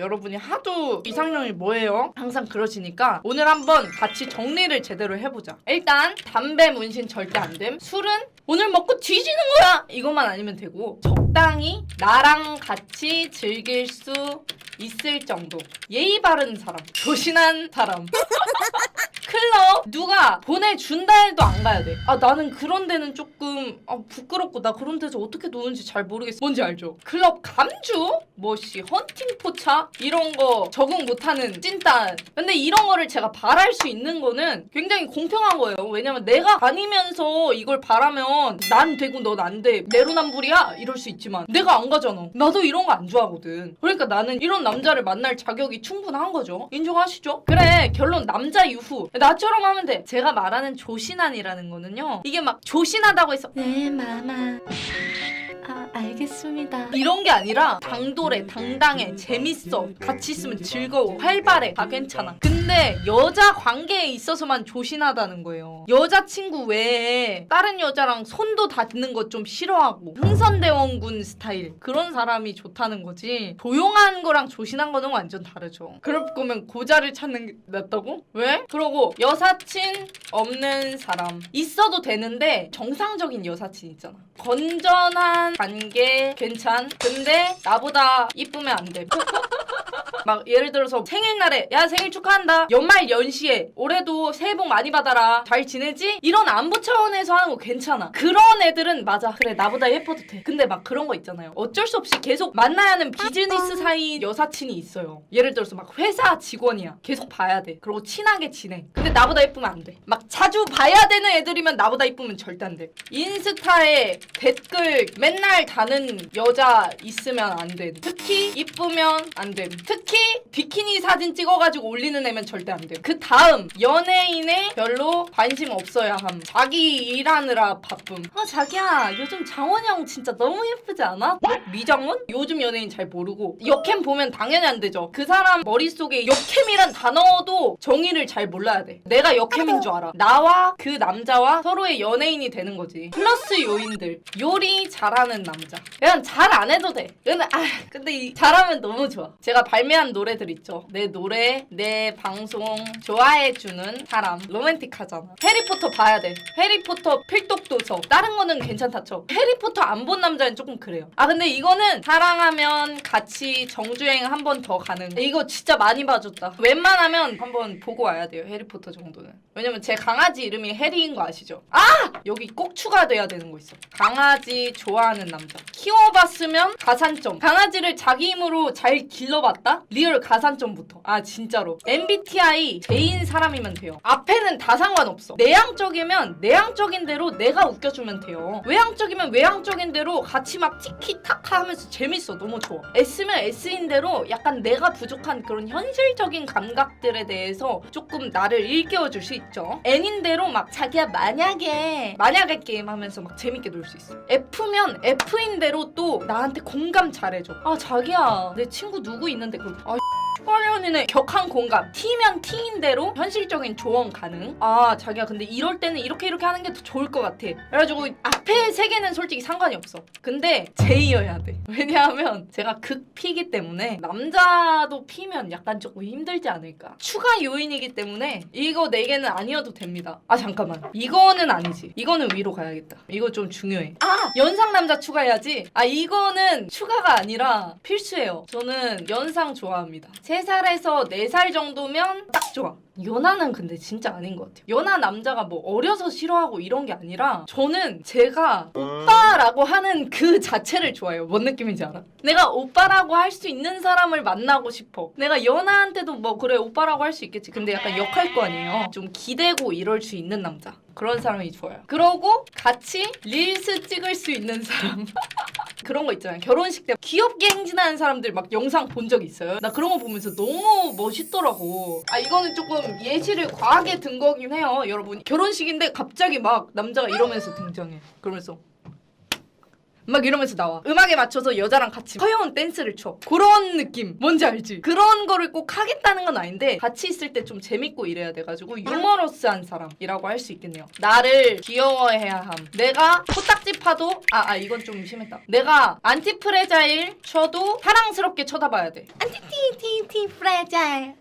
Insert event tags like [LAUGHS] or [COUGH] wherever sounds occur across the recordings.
여러분이 하도 이상형이 뭐예요? 항상 그러시니까 오늘 한번 같이 정리를 제대로 해보자. 일단 담배 문신 절대 안 됨. 술은 오늘 먹고 뒤지는 거야. 이것만 아니면 되고 적당히 나랑 같이 즐길 수 있을 정도. 예의 바른 사람, 조신한 사람. [LAUGHS] 누가 보내준다 해도 안 가야 돼. 아 나는 그런 데는 조금 아, 부끄럽고 나 그런 데서 어떻게 노는지 잘 모르겠어. 뭔지 알죠? 클럽 감주? 뭐씨 헌팅 포차? 이런 거 적응 못하는 찐따. 근데 이런 거를 제가 바랄 수 있는 거는 굉장히 공평한 거예요. 왜냐면 내가 다니면서 이걸 바라면 난 되고 넌 안 돼. 내로남불이야? 이럴 수 있지만 내가 안 가잖아. 나도 이런 거 안 좋아하거든. 그러니까 나는 이런 남자를 만날 자격이 충분한 거죠. 인정하시죠? 그래 결론 남자 유후 나처럼 하면 돼. 제가 말하는 조신한이라는 거는요. 이게 막 조신하다고 해서 네 마마 아 알겠습니다 이런 게 아니라 당돌해 당당해 재밌어 같이 있으면 즐거워 활발해 다 괜찮아 근데 여자 관계에 있어서만 조신하다는 거예요. 여자친구 외에 다른 여자랑 손도 닿는 거좀 싫어하고 흥선대원군 스타일 그런 사람이 좋다는 거지. 조용한 거랑 조신한 거는 완전 다르죠. 그럴 거면 고자를 찾는 게 낫다고? 왜? 그러고 여사친 없는 사람. 있어도 되는데 정상적인 여사친 있잖아. 건전한 관계 괜찮. 근데 나보다 이쁘면 안 돼. [LAUGHS] 막 예를 들어서 생일날에 야 생일 축하한다 연말 연시에 올해도 새해 복 많이 받아라. 잘 지내지? 이런 안부 차원에서 하는 거 괜찮아. 그런 애들은 맞아. 그래 나보다 예뻐도 돼. 근데 막 그런 거 있잖아요. 어쩔 수 없이 계속 만나야 하는 비즈니스 사이 여사친이 있어요. 예를 들어서 막 회사 직원이야. 계속 봐야 돼. 그리고 친하게 지내. 근데 나보다 예쁘면 안돼막 자주 봐야 되는 애들이면 나보다 이쁘면 절대 안돼. 인스타에 댓글 맨날 다는 여자 있으면 안돼 특히 이쁘면 안돼 특히 비키니 사진 찍어가지고 올리는 애면 절대 안돼그 다음 연예인에 별로 관심 없어야 함. 자기 일하느라 바쁨. 아 자기야 요즘 장원영 진짜 너무 예쁘지 않아? 뭐? 미장원? 요즘 연예인 잘 모르고. 역캠 보면 당연히 안 되죠. 그 사람 머릿속에 역캠이란 단어도 정의를 잘 몰라야 돼. 내가 역캠인 줄 알아. 나와 그 남자와 서로의 연예인이 되는 거지. 플러스 요인들 요리 잘하는 남자. 그냥 잘 안 해도 돼. 근데 아 근데 이 잘하면 너무 좋아. 제가 발매한 노래들 있죠? 내 노래 내 방송 좋아해 주는 사람. 로맨틱하잖아. 해리포터 봐야 돼. 해리포터 필독도서 다른 거는 괜찮다 쳐. 해리포터 안 본 남자는 조금 그래요. 아 근데 이거는 사랑하면 같이 정주행 한 번 더 가는. 이거 진짜 많이 봐줬다. 웬만하면 한번 보고 와야 돼요. 해리포터 정도는. 왜냐면 제 강아지 이름이 해리인 거 아시죠? 아! 여기 꼭 추가돼야 되는 거 있어. 강아 지 좋아하는 남자. 키워봤으면 가산점. 강아지를 자기 힘으로 잘 길러봤다? 리얼 가산점부터. 아 진짜로. MBTI J인 사람이면 돼요. 앞에는 다 상관없어. 내향적이면 내향적인 대로 내가 웃겨주면 돼요. 외향적이면 외향적인 대로 같이 막 티키타카 하면서 재밌어. 너무 좋아. S면 S인 대로 약간 내가 부족한 그런 현실적인 감각들에 대해서 조금 나를 일깨워줄 수 있죠. N인 대로 막 자기야 만약에 만약에 게임 하면서 막 재밌게 놀 수 있어 F면 F인 대로 또 나한테 공감 잘해줘. 아 자기야. 내 친구 누구 있는데 그 아, [LAUGHS] 슈퍼연인의 격한 공감. T면 T인 대로 현실적인 조언 가능. 아 자기야. 근데 이럴 때는 이렇게 이렇게 하는 게 더 좋을 것 같아. 그래가지고 앞에 세 개는 솔직히 상관이 없어. 근데 J여야 돼. [LAUGHS] 왜냐하면 제가 극 P이기 때문에 남자도 P면 약간 조금 힘들지 않을까. 추가 요인이기 때문에 이거 네 개는 아니어도 됩니다. 아 잠깐만. 이거는 아니지. 이거는 위로 가야겠다. 이거 좀 중요해 아 연상 남자 추가해야지 아 이거는 추가가 아니라 필수예요 저는 연상 좋아합니다 3살에서 4살 정도면 딱 좋아 연하는 근데 진짜 아닌 것 같아요. 연하 남자가 뭐 어려서 싫어하고 이런 게 아니라 저는 제가 오빠라고 하는 그 자체를 좋아해요. 뭔 느낌인지 알아? 내가 오빠라고 할 수 있는 사람을 만나고 싶어. 내가 연하한테도 뭐 그래 오빠라고 할 수 있겠지. 근데 약간 역할권이에요. 좀 기대고 이럴 수 있는 남자. 그런 사람이 좋아요. 그러고 같이 릴스 찍을 수 있는 사람. [LAUGHS] 그런 거 있잖아요. 결혼식 때 귀엽게 행진하는 사람들 막 영상 본 적 있어요. 나 그런 거 보면서 너무 멋있더라고. 아 이거는 조금 예시를 과하게 든 거긴 해요, 여러분. 결혼식인데 갑자기 막 남자가 이러면서 등장해. 그러면서 막 이러면서 나와. 음악에 맞춰서 여자랑 같이 허여운 댄스를 춰 그런 느낌. 뭔지 알지? 그런 거를 꼭 하겠다는 건 아닌데 같이 있을 때 좀 재밌고 이래야 돼가지고 유머러스한 사람이라고 할 수 있겠네요. 나를 귀여워해야 함. 내가 코딱지 파도 아, 아 이건 좀 심했다. 내가 안티프레자일 쳐도 사랑스럽게 쳐다봐야 돼. 안티티티티 프레자일.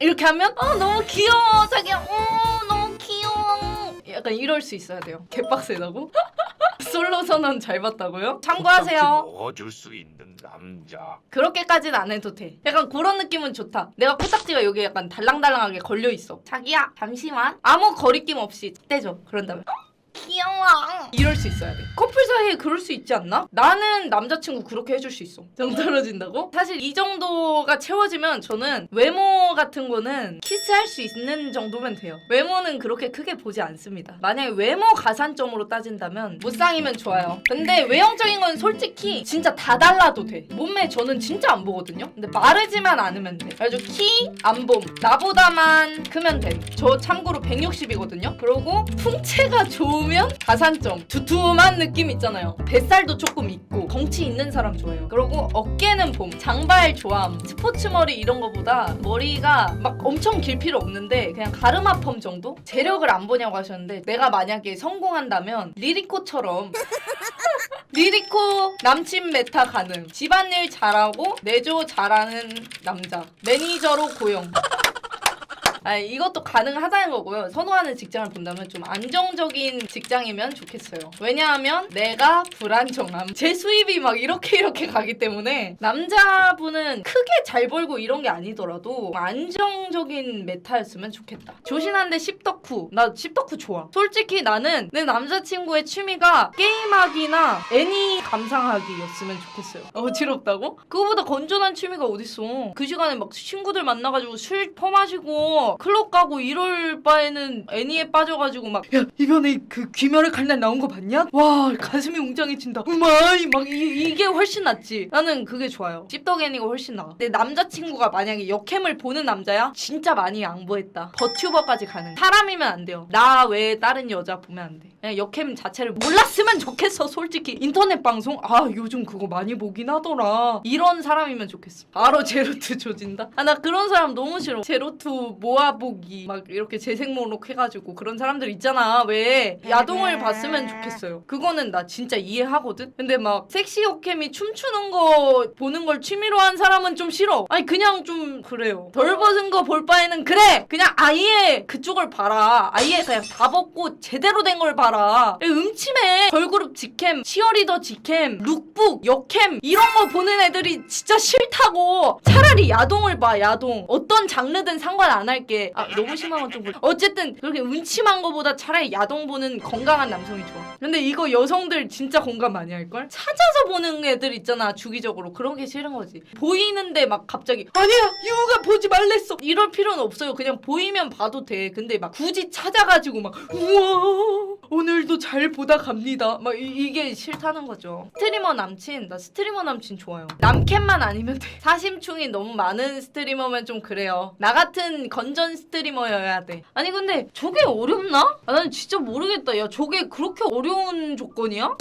이렇게 하면 어 너무 귀여워 자기야. 어 너무 귀여워. 약간 이럴 수 있어야 돼요. 개빡세다고? [LAUGHS] 솔로 선언 잘 봤다고요? 참고하세요. 넣어줄 수 있는 남자. 그렇게까지는 안 해도 돼. 약간 그런 느낌은 좋다. 내가 코딱지가 여기 약간 달랑달랑하게 걸려 있어. 자기야 잠시만. 아무 거리낌 없이 떼줘. 그런 다음에 어? 귀여워. 이럴 수 있어야 돼 사이에 그럴 수 있지 않나? 나는 남자친구 그렇게 해줄 수 있어. 정 떨어진다고? 사실 이 정도가 채워지면 저는 외모 같은 거는 키스할 수 있는 정도면 돼요. 외모는 그렇게 크게 보지 않습니다. 만약에 외모 가산점으로 따진다면 무쌍이면 좋아요. 근데 외형적인 건 솔직히 진짜 다 달라도 돼. 몸매 저는 진짜 안 보거든요? 근데 마르지만 않으면 돼. 아주 키, 안 봄. 나보다만 크면 돼 저 참고로 160이거든요? 그리고 풍채가 좋으면 가산점. 두툼한 느낌 있 잖아요. 뱃살도 조금 있고 덩치 있는 사람 좋아해요. 그리고 어깨는 봄 장발 좋아함 스포츠 머리 이런 거보다 머리가 막 엄청 길 필요 없는데 그냥 가르마 펌 정도? 재력을 안 보냐고 하셨는데 내가 만약에 성공한다면 리리코처럼 [LAUGHS] 리리코 남친 메타 가능. 집안일 잘하고 내조 잘하는 남자. 매니저로 고용 아 이것도 가능하다는 거고요. 선호하는 직장을 본다면 좀 안정적인 직장이면 좋겠어요. 왜냐하면 내가 불안정함. 제 수입이 막 이렇게 이렇게 가기 때문에 남자분은 크게 잘 벌고 이런 게 아니더라도 안정적인 메타였으면 좋겠다. 조신한데 십덕후. 나 십덕후 좋아. 솔직히 나는 내 남자친구의 취미가 게임하기나 애니 감상하기였으면 좋겠어요. 어지럽다고? 그거보다 건전한 취미가 어딨어. 그 시간에 막 친구들 만나가지고 술 퍼마시고 클럽 가고 이럴 바에는 애니에 빠져가지고 막 야 이번에 그 귀멸의 칼날 나온 거 봤냐? 와 가슴이 웅장해진다. 우마이 막 이, 이게 훨씬 낫지. 나는 그게 좋아요. 찝덕 애니가 훨씬 나아. 내 남자친구가 만약에 역캠을 보는 남자야? 진짜 많이 양보했다. 버튜버까지 가능. 사람이면 안 돼요. 나 외에 다른 여자 보면 안 돼. 그냥 역캠 자체를 몰랐으면 좋겠어. 솔직히 인터넷 방송 아 요즘 그거 많이 보긴 하더라. 이런 사람이면 좋겠어. 바로 제로투 조진다. 아 나 그런 사람 너무 싫어. 제로투 모아 보기 막 이렇게 재생 목록 해가지고 그런 사람들 있잖아. 왜 야동을 봤으면 좋겠어요. 그거는 나 진짜 이해하거든. 근데 막 섹시 역캠이 춤추는 거 보는 걸 취미로 한 사람은 좀 싫어. 아니 그냥 좀 그래요. 덜 벗은 거 볼 바에는 그래. 그냥 아예 그쪽을 봐라. 아예 그냥 다 벗고 제대로 된 걸 봐라. 음침해. 걸그룹 직캠, 치어리더 직캠, 룩북, 역캠 이런 거 보는 애들이 진짜 싫다고. 차라리 야동을 봐. 야동. 어떤 장르든 상관 안 할게. 아. 너무 심한 건 좀. 어쨌든 그렇게 음침한 거보다 차라리 야동 보는 건강한 남성이 좋아. 근데 이거 여성들 진짜 공감 많이 할 걸? 찾아서 보는 애들 있잖아 주기적으로. 그런 게 싫은 거지. 보이는데 막 갑자기 아니야 유우가 보지 말랬어. 이럴 필요는 없어요. 그냥 보이면 봐도 돼. 근데 막 굳이 찾아가지고 막 우와 오늘도 잘 보다 갑니다. 막 이, 게 싫다는 거죠. 스트리머 남친 나 스트리머 남친 좋아요. 남캠만 아니면 돼. 사심충이 너무 많은 스트리머면 좀 그래요. 나 같은 건전 스트리머여야 돼 아니 근데 저게 어렵나? 아, 난 진짜 모르겠다 야 저게 그렇게 어려운 조건이야?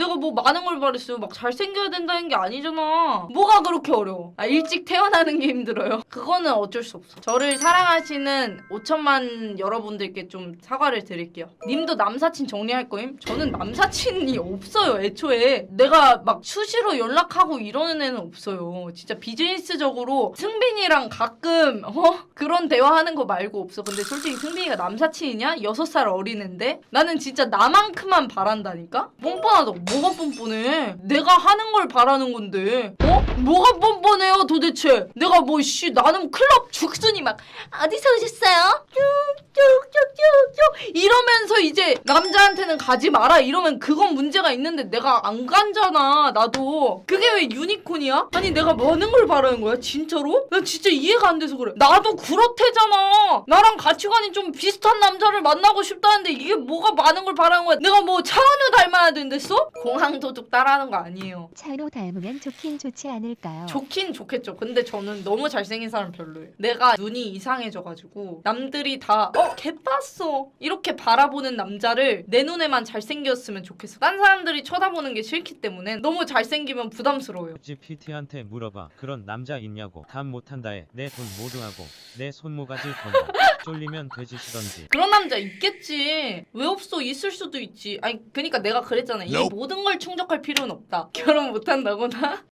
내가 뭐 많은 걸 바랬어요. 막 잘생겨야 된다는 게 아니잖아. 뭐가 그렇게 어려워? 아, 일찍 태어나는 게 힘들어요. [LAUGHS] 그거는 어쩔 수 없어. 저를 사랑하시는 5천만 여러분들께 좀 사과를 드릴게요. 님도 남사친 정리할 거임? 저는 남사친이 없어요, 애초에. 내가 막 수시로 연락하고 이러는 애는 없어요. 진짜 비즈니스적으로 승빈이랑 가끔, 어? 그런 대화하는 거 말고 없어. 근데 솔직히 승빈이가 남사친이냐? 6살 어린애인데? 나는 진짜 나만큼만 바란다니까? 뻔뻔하다고. 뭐가 뻔뻔해? 내가 하는 걸 바라는 건데. 어? 뭐가 뻔뻔해요 도대체? 내가 뭐, 씨, 나는 클럽 죽순이 막, 어디서 오셨어요? 쭉쭉쭉쭉쭉. 이러면서 이제 남자한테는 가지 마라. 이러면 그건 문제가 있는데 내가 안 간잖아. 나도. 그게 왜 유니콘이야? 아니, 내가 많은 걸 바라는 거야? 진짜로? 나 진짜 이해가 안 돼서 그래. 나도 그렇대잖아. 나랑 가치관이 좀 비슷한 남자를 만나고 싶다는데 이게 뭐가 많은 걸 바라는 거야? 내가 뭐 차은우 닮아야 된댔어? 공항 도둑 따라하는 거 아니에요. 차로 닮으면 좋긴 좋지 않을까요? 좋긴 좋겠죠. 근데 저는 너무 잘생긴 사람 별로예요. 내가 눈이 이상해져가지고 남들이 다 어, 개빴어. 이렇게 바라보는 남자를 내 눈에만 잘생겼으면 좋겠어. 딴 사람들이 쳐다보는 게 싫기 때문에 너무 잘생기면 부담스러워요. 집 PT한테 물어봐. 그런 남자 있냐고. 답 못한다에 내 돈 모두 하고 내 손모가지 건다. [LAUGHS] 쫄리면 돼지시던지. 그런 남자 있겠지. 왜 없어? 있을 수도 있지. 아니, 그니까 내가 그랬잖아. 이 모든 걸 충족할 필요는 없다. [LAUGHS] 결혼 못 한다거나